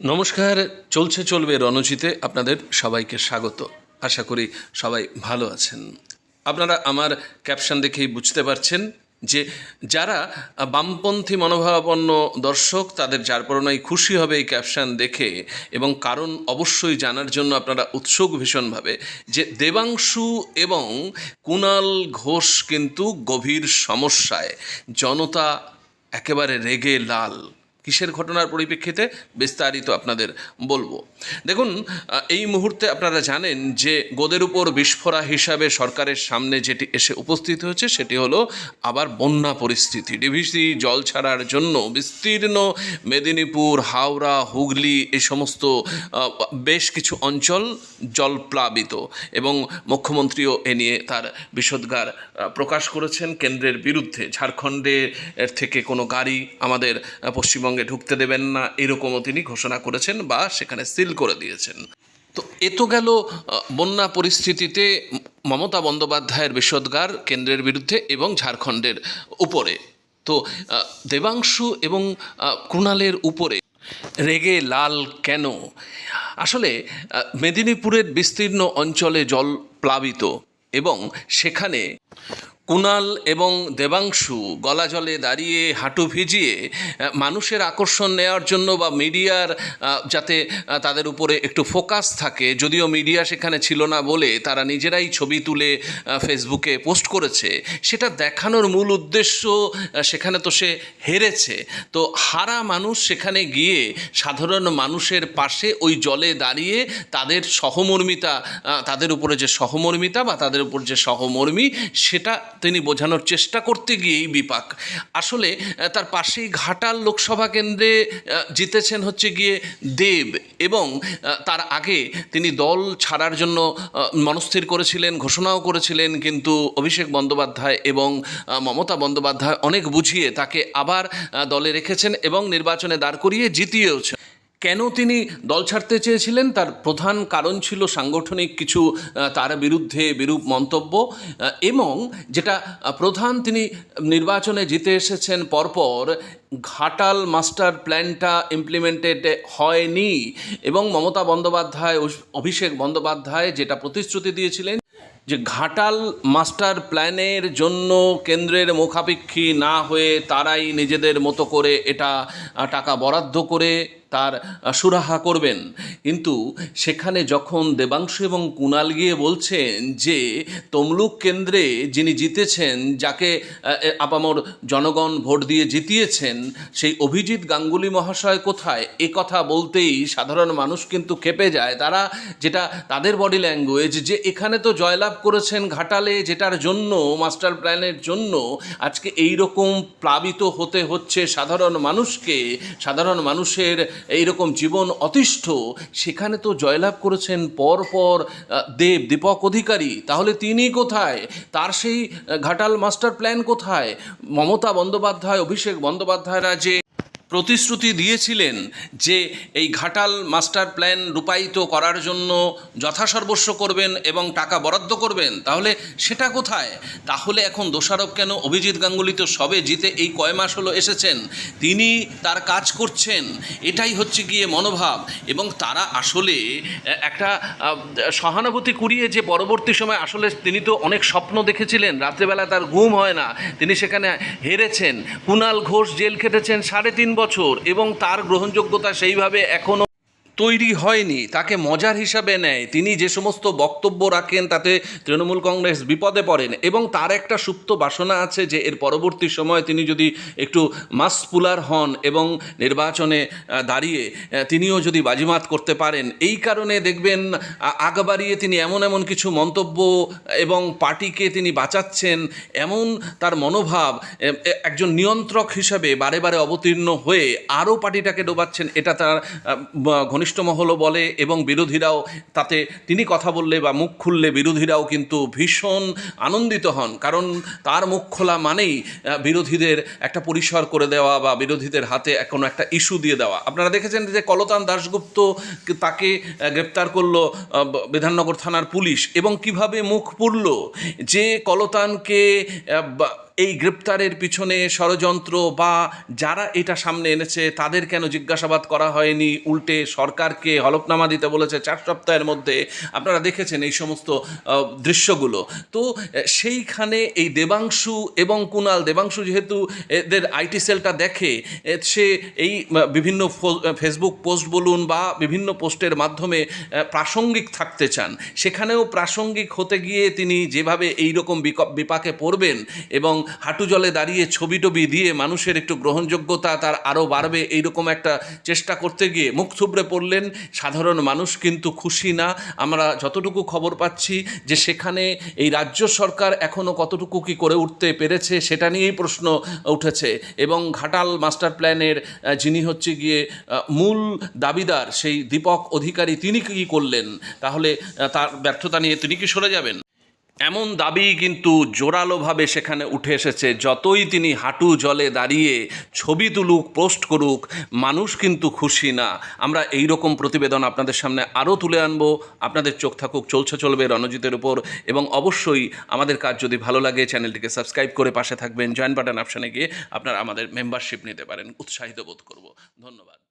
নমস্কার, চলছে, চলবে রণজিতে আপনাদের সবাইকে স্বাগত। আশা করি সবাই ভালো আছেন। আপনারা আমার ক্যাপশন দেখেই বুঝতে পারছেন যে যারা বামপন্থী মনোভাবাপন্ন দর্শক, তাদের যার পরনাই খুশি হবে এই ক্যাপশন দেখে এবং কারণ অবশ্যই জানার জন্য আপনারা উৎসুক ভীষণভাবে যে দেবাংশু এবং কুণাল ঘোষ কিন্তু গভীর সমস্যায়। জনতা একেবারে রেগে লাল। কিসের ঘটনার পরিপ্রেক্ষিতে বিস্তারিত আপনাদের বলব। দেখুন এই মুহূর্তে আপনারা জানেন যে গোদের উপর বিস্ফোরা হিসাবে সরকারের সামনে যেটি এসে উপস্থিত হয়েছে সেটি হলো আবার বন্যা পরিস্থিতি। ডিভিসি জল ছাড়ার জন্য বিস্তীর্ণ মেদিনীপুর হাওড়া হুগলি এই সমস্ত বেশ কিছু অঞ্চল জলপ্লাবিত এবং মুখ্যমন্ত্রীও এ নিয়ে তার বিষোদ্গার প্রকাশ করেছেন। কেন্দ্রের বিরুদ্ধে ঝাড়খণ্ডে এর থেকে কোনো গাড়ি আমাদের আহ, পশ্চিমবঙ্গে ঢুকতে দেবেন না, এরকমও তিনি ঘোষণা করেছেন বা সেখানে সিল করে দিয়েছেন। তো এ তো গেল বন্যা পরিস্থিতিতে মমতা বন্দ্যোপাধ্যায়ের বিষোদ্গার কেন্দ্রের বিরুদ্ধে এবং ঝাড়খণ্ডের উপরে। তো দেবাংশু এবং কুণালের উপরে। রেগে লাল কেন? আসলে মেদিনীপুরের বিস্তীর্ণ অঞ্চলে জল প্লাবিত এবং সেখানে কুণাল এবং দেবাংশু গলা জলে দাঁড়িয়ে, হাঁটু ভিজিয়ে মানুষের আকর্ষণ নেওয়ার জন্য বা মিডিয়ার যাতে তাদের উপরে একটু ফোকাস থাকে, যদিও মিডিয়া সেখানে ছিল না বলে তারা নিজেরাই ছবি তুলে ফেসবুকে পোস্ট করেছে, সেটা দেখানোর মূল উদ্দেশ্য সেখানে তো সে হেরেছে। তো হারা মানুষ সেখানে গিয়ে, সাধারণ মানুষের পাশে ওই জলে দাঁড়িয়ে, তাদের সহমর্মিতা তাদের উপরে যে সহমর্মিতা বা তাদের উপর যে সহমর্মী সেটা তিনি বোঝানোর চেষ্টা করতে গিয়েই বিপাক। আসলে তার পাশেই ঘাটাল লোকসভা কেন্দ্রে জিতেছেন হচ্ছে গিয়ে দেব এবং তার আগে তিনি দল ছাড়ার জন্য মনস্থির করেছিলেন, ঘোষণাও করেছিলেন, কিন্তু অভিষেক বন্দ্যোপাধ্যায় এবং মমতা বন্দ্যোপাধ্যায় অনেক বুঝিয়ে তাকে আবার দলে রেখেছেন এবং নির্বাচনে দাঁড় করিয়ে জিতিয়েওছেন। কেন তিনি দল ছাড়তে চেয়েছিলেন? তার প্রধান কারণ ছিল সাংগঠনিক কিছু তার বিরুদ্ধে বিরূপ মন্তব্য এবং যেটা প্রধান তিনি নির্বাচনে জিতে এসেছেন পরপর ঘাটাল মাস্টার প্ল্যানটা ইমপ্লিমেন্টেড হয়নি, এবং মমতা বন্দ্যোপাধ্যায়, অভিষেক বন্দ্যোপাধ্যায় যেটা প্রতিশ্রুতি দিয়েছিলেন যে ঘাটাল মাস্টার প্ল্যানের জন্য কেন্দ্রের মুখাপেক্ষী না হয়ে তারাই নিজেদের মতো করে এটা টাকা বরাদ্দ করে তার সুরাহা করবেন। কিন্তু সেখানে যখন দেবাংশু এবং কুণাল গিয়ে বলছেন যে তমলুক কেন্দ্রে যিনি জিতেছেন, যাকে আপামর জনগণ ভোট দিয়ে জিতিয়েছেন, সেই অভিজিৎ গাঙ্গুলি মহাশয় কোথায়? এ কথা বলতেই সাধারণ মানুষ কিন্তু খেপে যায়। তারা যেটা তাদের বডি ল্যাঙ্গুয়েজ যে এখানে তো জয়লাভ করেছেন ঘাটালে, যেটার জন্য, মাস্টার প্ল্যানের জন্য আজকে এই রকম প্লাবিত হতে হচ্ছে সাধারণ মানুষকে, সাধারণ মানুষের এই রকম জীবন অতিষ্ঠ। সেখানে তো জয়লাভ করেছেন পর পর দেব, দীপক অধিকারী। তাহলে তিনি কোথায়? তার সেই ঘাটাল মাস্টার প্ল্যান কোথায়? মমতা বন্দ্যোপাধ্যায়, অভিষেক বন্দ্যোপাধ্যায়রা যে প্রতিশ্রুতি দিয়েছিলেন যে এই ঘাটাল মাস্টার প্ল্যান রূপায়িত করার জন্য যথাসর্বস্ব করবেন এবং টাকা বরাদ্দ করবেন, তাহলে সেটা কোথায়? তাহলে এখন দোষারোপ কেন? অভিজিৎ গাঙ্গুলি তো সবে জিতে এই কয় মাস হলো এসেছেন, তিনি তার কাজ করছেন, এটাই হচ্ছে গিয়ে মনোভাব। এবং তারা আসলে একটা সহানুভূতি কুড়িয়ে যে পরবর্তী সময় আসলে তিনি তো অনেক স্বপ্ন দেখেছিলেন, রাত্রেবেলা তার ঘুম হয় না, তিনি সেখানে হেরেছেন। কুণাল ঘোষ জেল খেটেছেন সাড়ে তিন বছর এবং তার গ্রহণযোগ্যতা সেইভাবে এখনও তৈরি হয়নি তাকে মজার হিসাবে নেয়। তিনি যে সমস্ত বক্তব্য রাখেন তাতে তৃণমূল কংগ্রেস বিপদে পড়েন এবং তার একটা সুপ্ত বাসনা আছে যে এর পরবর্তী সময় তিনি যদি একটু মাসপুলার হন এবং নির্বাচনে দাঁড়িয়ে তিনিও যদি বাজিমাত করতে পারেন এই কারণে দেখবেন আগ বাড়িয়ে তিনি এমন এমন কিছু মন্তব্য এবং পার্টিকে তিনি বাঁচাচ্ছেন এমন তার মনোভাব একজন নিয়ন্ত্রক হিসাবে বারে বারে অবতীর্ণ হয়ে আরও পার্টিটাকে ডোবাচ্ছেন এটা তার আহ, ঘনিষ্ঠ মহলও বলে এবং বিরোধীরাও তাতে তিনি কথা বললে বা মুখ খুললে বিরোধীরাও কিন্তু ভীষণ আনন্দিত হন। কারণ তার মুখ খোলা মানেই বিরোধীদের একটা পরিসর করে দেওয়া বা বিরোধীদের হাতে কোনো একটা ইস্যু দিয়ে দেওয়া। আপনারা দেখেছেন যে কলতান দাশগুপ্ত তাকে গ্রেপ্তার করল বিধাননগর থানার পুলিশ এবং কীভাবে মুখ পুরল যে কলতানকে এই গ্রেপ্তারের পিছনে ষড়যন্ত্র বা যারা এটা সামনে এনেছে, তাদের কেন জিজ্ঞাসাবাদ করা হয়নি? উল্টে সরকারকে হলফনামা দিতে বলেছে চার সপ্তাহের মধ্যে। আপনারা দেখেছেন এই সমস্ত দৃশ্যগুলো। তো সেইখানে এই দেবাংশু এবং কুনাল, দেবাংশু যেহেতু এদের আইটি সেলটা দেখে সে এই বিভিন্ন ফেসবুক পোস্ট বলুন বা বিভিন্ন পোস্টের মাধ্যমে প্রাসঙ্গিক থাকতে চান। সেখানেও প্রাসঙ্গিক হতে গিয়ে তিনি যেভাবে এই রকম বিপাকে পড়বেন এবং হাঁটু জলে দাঁড়িয়ে ছবি টবি দিয়ে মানুষের একটু গ্রহণযোগ্যতা তার আরও বাড়বে, এইরকম একটা চেষ্টা করতে গিয়ে মুখ থুবড়ে পড়লেন সাধারণ মানুষ কিন্তু খুশি না। আমরা যতটুকু খবর পাচ্ছি যে সেখানে এই রাজ্য সরকার এখনও কতটুকু কি করে উঠতে পেরেছে সেটা নিয়েই প্রশ্ন উঠেছে এবং ঘাটাল মাস্টার প্ল্যানের যিনি হচ্ছে গিয়ে মূল দাবিদার সেই দীপক অধিকারী তিনি কী করলেন? তাহলে তার ব্যর্থতা নিয়ে তিনি কি সরে যাবেন? এমন দাবি কিন্তু জোরালোভাবে সেখানে উঠে এসেছে। যতই তিনি হাঁটু জলে দাঁড়িয়ে ছবি তুলুক, পোস্ট করুক, মানুষ কিন্তু খুশি না। আমরা এই রকম প্রতিবেদন আপনাদের সামনে আরও তুলে আনব। আপনাদের চোখ থাকুক, চলছে চলবে রণজিতের উপর। এবং অবশ্যই আমাদের কাজ যদি ভালো লাগে, চ্যানেলটিকে সাবস্ক্রাইব করে পাশে থাকবেন। জয়েন বাটন অপশানে গিয়ে আপনারা আমাদের মেম্বারশিপ নিতে পারেন। উৎসাহিত বোধ করব। ধন্যবাদ।